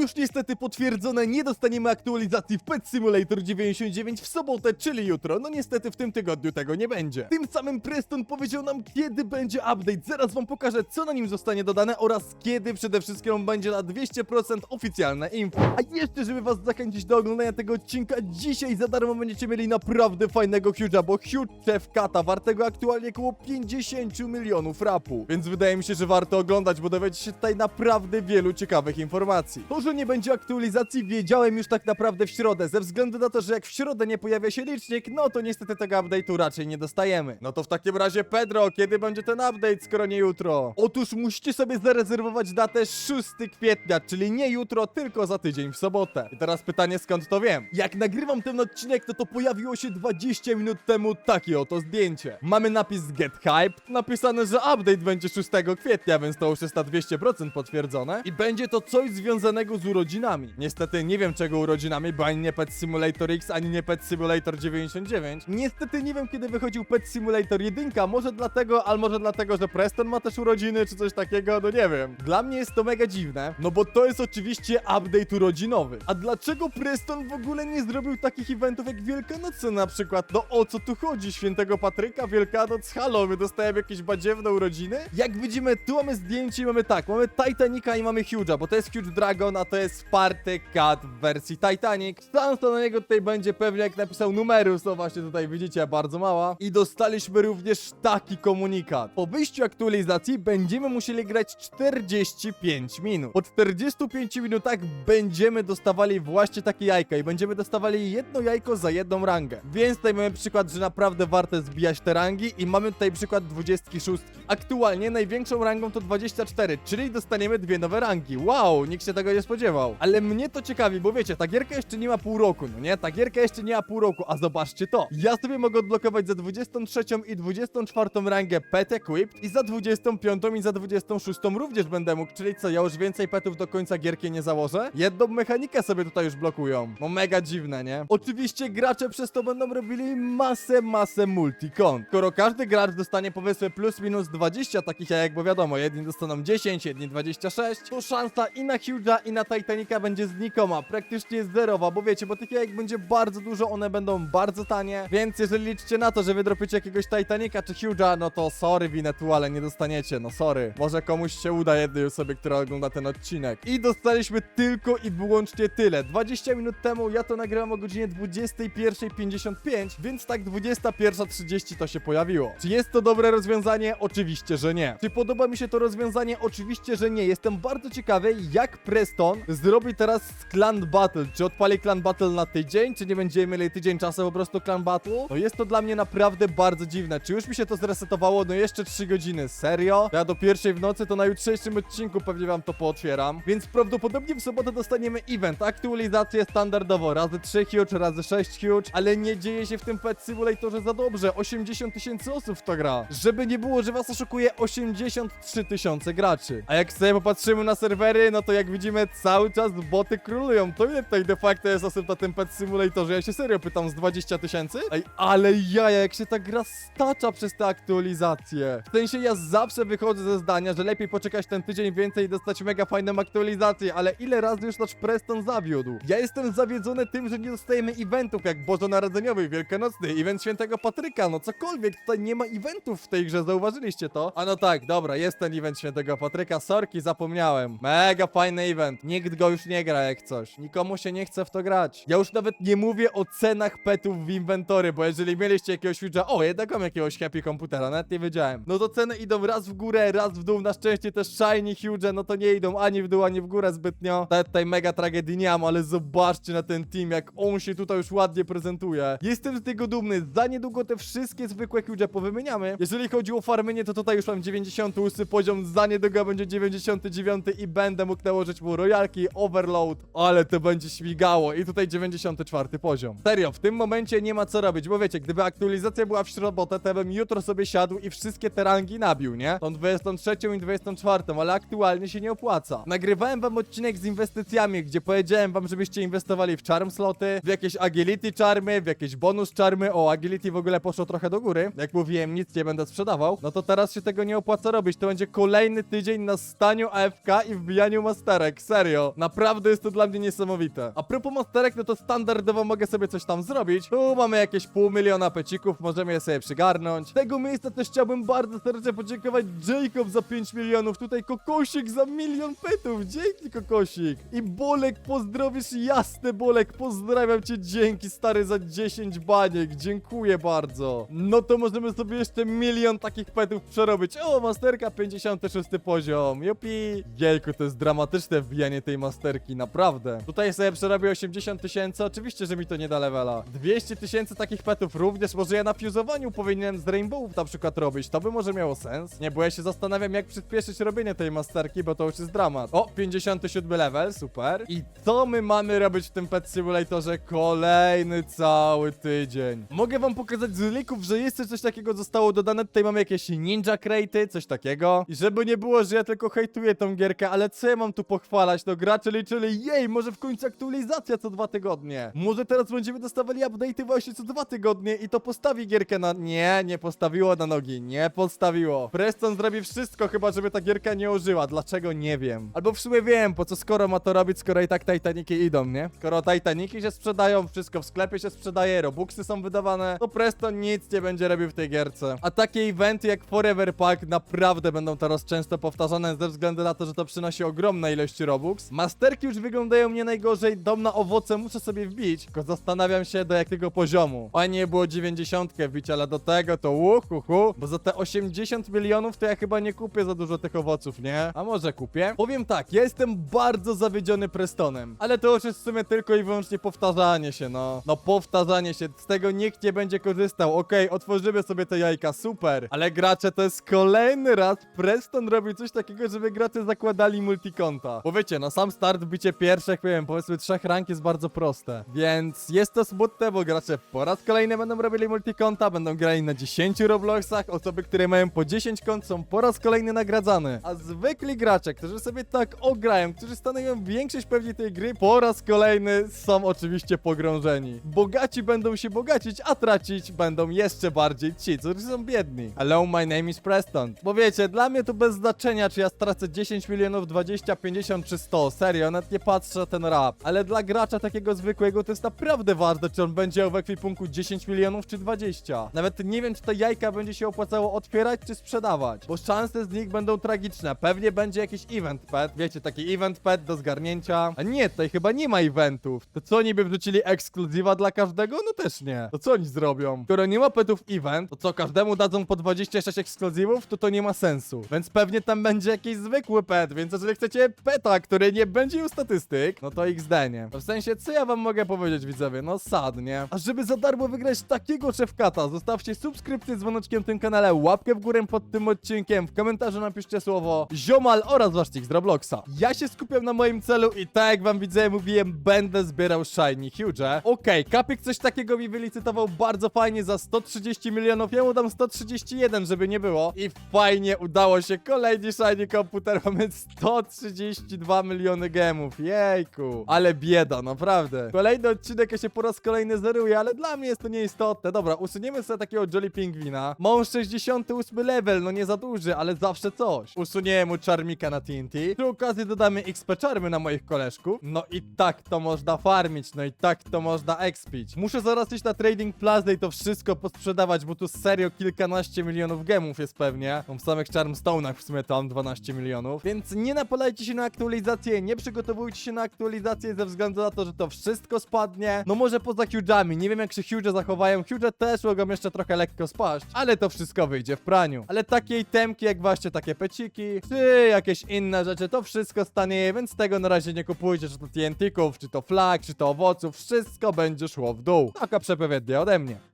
już niestety potwierdzone, nie dostaniemy aktualizacji w Pet Simulator 99 w sobotę, czyli jutro. No niestety w tym tygodniu tego nie będzie. Tym samym Preston powiedział nam, kiedy będzie update. Zaraz wam pokażę, co na nim zostanie dodane oraz kiedy przede wszystkim będzie na 200% oficjalne info. A jeszcze, żeby was zachęcić do oglądania tego odcinka, dzisiaj za darmo będziecie mieli naprawdę fajnego Huge'a, bo Huge Chef Kata wartego aktualnie około 50 milionów rapu. Więc wydaje mi się, że warto oglądać, bo dowiecie się tutaj naprawdę wielu ciekawych informacji. To, że nie będzie aktualizacji, wiedziałem już tak naprawdę w środę, ze względu na to, że jak w środę nie pojawia się licznik, no to niestety tego update'u raczej nie dostajemy. No to w takim razie, Pedro, kiedy będzie ten update, skoro nie jutro? Otóż musicie sobie zarezerwować datę 6 kwietnia, czyli nie jutro, tylko za tydzień w sobotę. I teraz pytanie, skąd to wiem? Jak nagrywam ten odcinek, to pojawiło się 20 minut temu takie oto zdjęcie. Mamy napis Get Hype, napisane, że update będzie 6 kwietnia, więc to już jest na 200% potwierdzone. I będzie to coś związanego z urodzinami. Niestety nie wiem czego urodzinami, bo ani nie Pet Simulator X, ani nie Pet Simulator 99. Niestety nie wiem kiedy wychodził Pet Simulator 1, może dlatego, ale może dlatego, że Preston ma też urodziny, czy coś takiego, no nie wiem. Dla mnie jest to mega dziwne, no bo to jest oczywiście update urodzinowy. A dlaczego Preston w ogóle nie zrobił takich eventów jak Wielkanocy na przykład? No o co tu chodzi? Świętego Patryka, Wielkanoc, my dostajemy jakieś badziewne urodziny? Jak widzimy, tu mamy zdjęcie i mamy tak, mamy Titanica i mamy Huge'a, bo to jest Huge Dragon, a to jest Sparty Cat w wersji Titanic. Szansa na niego tutaj będzie pewnie, jak napisał numerus, to właśnie tutaj widzicie, bardzo mała. I dostaliśmy również taki komunikat. Po wyjściu aktualizacji będziemy musieli grać 45 minut. Po 45 minutach będziemy dostawali właśnie takie jajka i będziemy dostawali jedno jajko za jedną rangę. Więc tutaj mamy przykład, że naprawdę warto zbijać te rangi i mamy tutaj przykład 26. Aktualnie największą rangą to 24, czyli dostaniemy dwie nowe rangi. Wow, nikt się tego nie spodziewał. Ale mnie to ciekawi, bo wiecie, ta gierka jeszcze nie ma pół roku, no nie? Ta gierka jeszcze nie ma pół roku, a zobaczcie to. Ja sobie mogę odblokować za 23 i 24 rangę Pet Equipped i za 25 i za 26 również będę mógł, czyli co, ja już więcej petów do końca gierki nie założę? Jedną mechanikę sobie tutaj już blokują. No mega dziwne, nie? Oczywiście gracze przez to będą robili masę, masę multikont. Skoro każdy gracz dostanie powiedzmy plus minus 20 takich jajek, bo wiadomo, jedni dostaną 10, jedni 26, to szansa i na Huge'a i na Titanica będzie znikoma, praktycznie zerowa, bo wiecie, bo tych jajek będzie bardzo dużo, one będą bardzo tanie, więc jeżeli liczycie na to, że wydropicie jakiegoś Titanica czy Huge'a, no to sorry Winetu, ale nie dostaniecie, no sorry. Może komuś się uda jednej osobie, która ogląda ten odcinek. I dostaliśmy tylko i wyłącznie tyle. 20 minut temu ja to nagrałem o godzinie 21.55, więc tak 21.30 to się pojawiło. Czy jest to dobre rozwiązanie? Oczywiście, że nie. Czy podoba mi się to rozwiązanie? Oczywiście, że nie. Jestem bardzo ciekawy, jak Preston zrobi teraz Clan Battle. Czy odpali Clan Battle na tydzień, czy nie będziemy mieli tydzień czasu po prostu Clan Battle? No jest to dla mnie naprawdę bardzo dziwne. Czy już mi się to zresetowało? No jeszcze 3 godziny. Serio? Ja do pierwszej w nocy to na jutrzejszym odcinku pewnie wam to pootwieram. Więc prawdopodobnie w sobotę dostaniemy event. Aktualizację standardowo. Razy 3 huge, razy 6 huge. Ale nie dzieje się w tym Pet Simulatorze za dobrze. 80 tysięcy osób w to gra. Żeby nie było, że was oszukuje 83 tysiące graczy. A jak sobie popatrzymy na serwery, no to jak widzimy cały czas boty królują. To ile tutaj de facto jest osób na tym Pet Simulatorze? Ja się serio pytam, z 20 tysięcy? Ej, ale jaja, jak się ta gra stacza przez te aktualizacje. W sensie ja zawsze wychodzę ze zdania, że lepiej poczekać ten tydzień więcej i dostać mega fajną aktualizację, ale ile razy już nasz Preston zawiódł? Ja jestem zawiedzony tym, że nie dostajemy eventów jak Bożonarodzeniowy, Wielkanocny, event Świętego Patryka, no cokolwiek, tutaj nie ma eventów w tej grze, zauważyliście to? A no tak, dobra, jest ten event Świętego Patryka, sorki, zapomniałem. Mega fajny event, nikt go już nie gra jak coś, nikomu się nie chce w to grać. Ja już nawet nie mówię o cenach petów w inwentory, bo jeżeli mieliście jakiegoś Huge'a, o, jednak mam jakiegoś happy komputera, nawet nie wiedziałem. No to ceny idą raz w górę, raz w dół, na szczęście też shiny Huge'e, no to nie idą ani w dół, ani w górę zbytnio. Nawet tutaj mega tragedii nie mam, ale zobaczcie na ten team, jak on się tutaj już ładnie prezentuje. Jestem z tego dumny, za niedługo te wszystkie zwykłe Huge'e powymieniamy. Jeżeli chodzi o farmienie, to tutaj już mam 98 poziom, za niedługo będzie 99 i będę mógł nałożyć mu royalki, overload, ale to będzie śmigało i tutaj 94 poziom. Serio, w tym momencie nie ma co robić, bo wiecie, gdyby aktualizacja była w środę, to bym jutro sobie siadł i wszystkie te rangi nabił, nie? Tą 23 i 24, ale aktualnie się nie opłaca. Nagrywałem wam odcinek z inwestycjami, gdzie powiedziałem wam, żebyście inwestowali w charm sloty, w jakieś agility charmy, w jakieś bonus charmy, o agility w ogóle poszło trochę do góry, jak mówiłem, nic nie będę sprzedawał, no to teraz się tego nie opłaca robić, to będzie kolejny tydzień na staniu AFK i wbijaniu masterek, serio. Serio. Naprawdę jest to dla mnie niesamowite. A propos masterek, no to standardowo mogę sobie coś tam zrobić. Tu mamy jakieś pół miliona pecików, możemy je sobie przygarnąć. Tego miejsca też chciałbym bardzo serdecznie podziękować Jacob za 5 milionów, tutaj Kokosik za milion petów. Dzięki Kokosik. I Bolek, pozdrowisz jasne Bolek, pozdrawiam cię, dzięki stary za 10 baniek, dziękuję bardzo. No to możemy sobie jeszcze milion takich petów przerobić. O, masterka 56 poziom, jupi. Jejku, to jest dramatyczne wbijanie tej masterki, naprawdę. Tutaj sobie przerobię 80 tysięcy, oczywiście, że mi to nie da levela. 200 tysięcy takich petów również, może ja na fuzowaniu powinienem z Rainbowów na przykład robić, to by może miało sens. Nie, bo ja się zastanawiam, jak przyspieszyć robienie tej masterki, bo to już jest dramat. O, 57 level, super. I co my mamy robić w tym Pet Simulatorze? Kolejny cały tydzień. Mogę wam pokazać z lików, że jeszcze coś takiego zostało dodane. Tutaj mamy jakieś ninja crate'y, coś takiego. I żeby nie było, że ja tylko hejtuję tą gierkę, ale co ja mam tu pochwalać? No gracze liczyli, jej, może w końcu aktualizacja co dwa tygodnie. Może teraz będziemy dostawali update'y właśnie co dwa tygodnie i to postawi gierkę na... Nie, nie postawiło na nogi, nie postawiło. Preston zrobi wszystko chyba, żeby ta gierka nie ożyła. Dlaczego? Nie wiem. Albo w sumie wiem, po co skoro ma to robić, skoro i tak Titaniki idą, nie? Skoro Titaniki się sprzedają, wszystko w sklepie się sprzedaje, Robuxy są wydawane, to Preston nic nie będzie robił w tej gierce. A takie eventy jak Forever Pack naprawdę będą teraz często powtarzane ze względu na to, że to przynosi ogromne ilości Robux. Masterki już wyglądają nie najgorzej, dom na owoce muszę sobie wbić, tylko zastanawiam się do jakiego poziomu. O nie było 90 wbić, ale do tego to uhuhu, bo za te 80 milionów to ja chyba nie kupię za dużo tych owoców, nie? A może kupię? Powiem tak, ja jestem bardzo zawiedziony Prestonem, ale to już jest w sumie tylko i wyłącznie powtarzanie się, no. No powtarzanie się, z tego nikt nie będzie korzystał. Okej, otworzymy sobie te jajka, super. Ale gracze to jest kolejny raz Preston robi coś takiego, żeby gracze zakładali multikonta. Bo wiecie, na sam start bicie pierwszych, wiem, powiedzmy trzech rank jest bardzo proste. Więc jest to smutne, bo gracze po raz kolejny będą robili multikonta, będą grali na 10 Robloxach, osoby, które mają po 10 kont są po raz kolejny nagradzane. A zwykli gracze, którzy sobie tak ograją, którzy stanowią większość pewnie tej gry, po raz kolejny są oczywiście pogrążeni. Bogaci będą się bogacić, a tracić będą jeszcze bardziej ci, którzy są biedni. Hello, my name is Preston. Bo wiecie, dla mnie to bez znaczenia, czy ja stracę 10 milionów, 20, 50 czy 100. Serio, nawet nie patrzę na ten rap. Ale dla gracza takiego zwykłego to jest naprawdę ważne, czy on będzie w ekwipunku 10 milionów czy 20. Nawet nie wiem, czy te jajka będzie się opłacało otwierać czy sprzedawać, bo szanse z nich będą tragiczne. Pewnie będzie jakiś event pet, wiecie, taki event pet do zgarnięcia. A nie, tutaj chyba nie ma eventów. To co, niby wrzucili ekskluzywa dla każdego? No też nie. To co oni zrobią? Skoro nie ma petów event, to co, każdemu dadzą po 26 ekskluzywów? To to nie ma sensu. Więc pewnie tam będzie jakiś zwykły pet, więc jeżeli chcecie peta, który nie będzie miał statystyk, no to XD, nie? No w sensie, co ja wam mogę powiedzieć, widzowie? No sad, nie? A żeby za darmo wygrać takiego szefkata, zostawcie subskrypcję z dzwoneczkiem w tym kanale, łapkę w górę pod tym odcinkiem, w komentarzu napiszcie słowo ziomal oraz wasz z Robloxa. Ja się skupiam na moim celu i tak jak wam widzę, mówiłem, będę zbierał shiny huge. Okej, Kapik coś takiego mi wylicytował bardzo fajnie za 130 milionów, ja mu dam 131, żeby nie było. I fajnie udało się, kolejny shiny komputer, mamy 132 miliony gemów, jejku. Ale bieda, naprawdę. Kolejny odcinek ja się po raz kolejny zeruje, ale dla mnie jest to nieistotne. Dobra, usuniemy sobie takiego Jolly Pingwina. Mam 68 level, no nie za duży, ale zawsze coś. Usuniemy mu czarmika na TNT. Przy okazji dodamy XP czarmy na moich koleżków. No i tak to można farmić, no i tak to można expić. Muszę zaraz iść na Trading Plaza i to wszystko posprzedawać, bo tu serio kilkanaście milionów gemów jest pewnie. Mam samych Charmstone'ach w sumie tam 12 milionów. Więc nie napalajcie się na aktualizację, nie przygotowujcie się na aktualizację ze względu na to, że to wszystko spadnie. No może poza Huge'ami, nie wiem jak się Huge zachowają. Huge też mogą jeszcze trochę lekko spaść, ale to wszystko wyjdzie w praniu. Ale takie temki jak właśnie takie peciki, czy jakieś inne rzeczy, to wszystko stanieje, więc tego na razie nie kupujcie, czy to TNT-ków, czy to flag, czy to owoców, wszystko będzie szło w dół. Taka przepowiednia ode mnie.